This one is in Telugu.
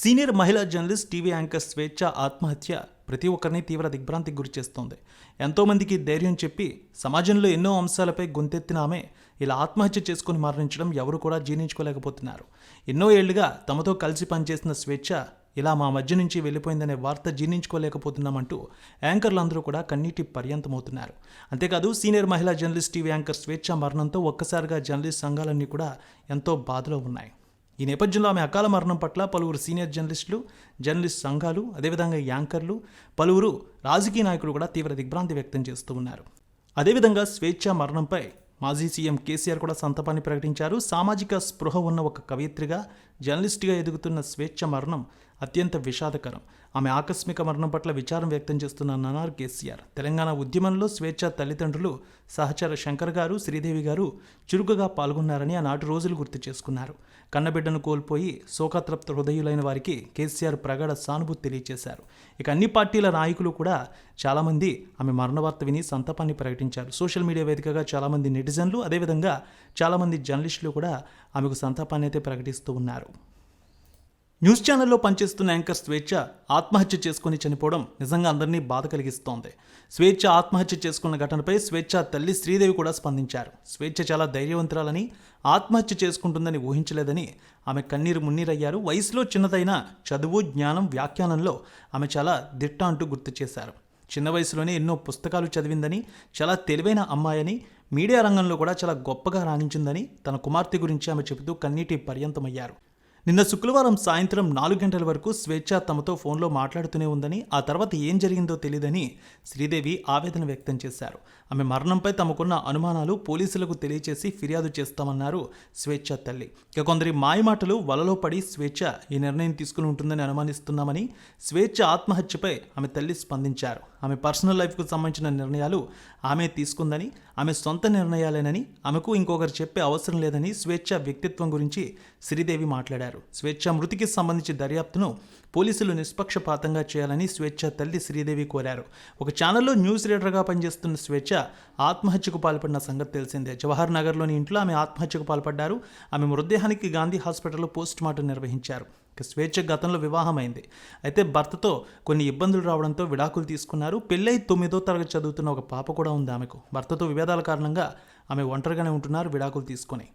సీనియర్ మహిళా జర్నలిస్ట్ టీవీ యాంకర్ స్వేచ్ఛ ఆత్మహత్య ప్రతి ఒక్కరిని తీవ్ర దిగ్భ్రాంతికి గురి చేస్తోంది. ఎంతోమందికి ధైర్యం చెప్పి సమాజంలో ఎన్నో అంశాలపై గొంతెత్తిన ఆమె ఇలా ఆత్మహత్య చేసుకుని మరణించడం ఎవరు కూడా జీర్ణించుకోలేకపోతున్నారు. ఎన్నో ఏళ్ళుగా తమతో కలిసి పనిచేసిన స్వేచ్ఛ ఇలా మా మధ్య నుంచి వెళ్ళిపోయిందనే వార్త జీర్ణించుకోలేకపోతున్నామంటూ యాంకర్లందరూ కూడా కన్నీటి పర్యంతమవుతున్నారు. అంతేకాదు సీనియర్ మహిళా జర్నలిస్ట్ టీవీ యాంకర్ స్వేచ్ఛ మరణంతో ఒక్కసారిగా జర్నలిస్ట్ సంఘాలన్నీ కూడా ఎంతో బాధలో ఉన్నాయి. ఈ నేపథ్యంలో ఆమె అకాల మరణం పట్ల పలువురు సీనియర్ జర్నలిస్టులు జర్నలిస్ట్ సంఘాలు అదేవిధంగా యాంకర్లు పలువురు రాజకీయ నాయకులు కూడా తీవ్ర దిగ్భ్రాంతి వ్యక్తం చేస్తూ ఉన్నారు. అదేవిధంగా స్వేచ్ఛ మరణంపై మాజీ సీఎం కేసీఆర్ కూడా సంతాపాన్ని ప్రకటించారు. సామాజిక స్పృహ ఉన్న ఒక కవయిత్రిగా జర్నలిస్ట్గా ఎదుగుతున్న స్వేచ్ఛ మరణం అత్యంత విషాదకరం. ఆమె ఆకస్మిక మరణం పట్ల విచారం వ్యక్తం చేస్తున్న నన్నారు కేసీఆర్ తెలంగాణ ఉద్యమంలో స్వేచ్ఛ తల్లిదండ్రులు సహచర శంకర్ గారు శ్రీదేవి గారు చురుకుగా పాల్గొన్నారని ఆనాటి రోజులు గుర్తు చేసుకున్నారు. కన్నబిడ్డను కోల్పోయి శోకతృప్త హృదయులైన వారికి కేసీఆర్ ప్రగాఢ సానుభూతి తెలియజేశారు ఇక అన్ని పార్టీల నాయకులు కూడా చాలామంది ఆమె మరణ వార్త విని సంతాపాన్ని ప్రకటించారు. సోషల్ మీడియా వేదికగా చాలామంది నెటిజన్లు అదేవిధంగా చాలామంది జర్నలిస్టులు కూడా ఆమెకు సంతాపాన్ని అయితే ప్రకటిస్తూ ఉన్నారు. న్యూస్ ఛానల్లో పనిచేస్తున్న యాంకర్ స్వేచ్ఛ ఆత్మహత్య చేసుకుని చనిపోవడం నిజంగా అందరినీ బాధ కలిగిస్తోంది. స్వేచ్ఛ ఆత్మహత్య చేసుకున్న ఘటనపై స్వేచ్ఛ తల్లి శ్రీదేవి కూడా స్పందించారు. స్వేచ్ఛ చాలా ధైర్యవంతురాలని ఆత్మహత్య చేసుకుంటుందని ఊహించలేదని ఆమె కన్నీరు మున్నీరయ్యారు. వయసులో చిన్నదైన చదువు జ్ఞానం వ్యాఖ్యానంలో ఆమె చాలా దిట్ట అంటూ గుర్తు చేశారు. చిన్న వయసులోనే ఎన్నో పుస్తకాలు చదివిందని చాలా తెలివైన అమ్మాయని మీడియా రంగంలో కూడా చాలా గొప్పగా రాణించిందని తన కుమార్తె గురించి ఆమె చెబుతూ కన్నీటి పర్యంతమయ్యారు. నిన్న శుక్రవారం సాయంత్రం నాలుగు గంటల వరకు స్వేచ్ఛ తమతో ఫోన్లో మాట్లాడుతూనే ఉందని ఆ తర్వాత ఏం జరిగిందో తెలియదని శ్రీదేవి ఆవేదన వ్యక్తం చేశారు. ఆమె మరణంపై తమకున్న అనుమానాలు పోలీసులకు తెలియచేసి ఫిర్యాదు చేస్తామన్నారు స్వేచ్ఛ తల్లి. ఇక కొందరి మాయమాటలు వలలో పడి స్వేచ్ఛ ఈ నిర్ణయం తీసుకుని ఉంటుందని అనుమానిస్తున్నామని స్వేచ్ఛ ఆత్మహత్యపై ఆమె తల్లి స్పందించారు. ఆమె పర్సనల్ లైఫ్కు సంబంధించిన నిర్ణయాలు ఆమె తీసుకుందని ఆమె సొంత నిర్ణయాలేనని ఆమెకు ఇంకొకరు చెప్పే అవసరం లేదని స్వేచ్ఛ వ్యక్తిత్వం గురించి శ్రీదేవి మాట్లాడారు. స్వేచ్ఛ మృతికి సంబంధించి దర్యాప్తును పోలీసులు నిష్పక్షపాతంగా చేయాలని స్వేచ్ఛ తల్లి శ్రీదేవి కోరారు. ఒక ఛానల్లో న్యూస్ రీడర్గా పనిచేస్తున్న స్వేచ్ఛ ఆత్మహత్యకు పాల్పడిన సంగతి తెలిసిందే. జవహర్ నగర్లోని ఇంట్లో ఆమె ఆత్మహత్యకు పాల్పడ్డారు. ఆమె మృతదేహానికి గాంధీ హాస్పిటల్లో పోస్ట్ మార్టం నిర్వహించారు. స్వేచ్ఛ గతంలో వివాహమైంది. అయితే భర్తతో కొన్ని ఇబ్బందులు రావడంతో విడాకులు తీసుకున్నారు. పెళ్ళై తొమ్మిదో తరగతి చదువుతున్న ఒక పాప కూడా ఉంది ఆమెకు. భర్తతో విభేదాల కారణంగా ఆమె ఒంటరిగానే ఉంటున్నారు విడాకులు తీసుకొని.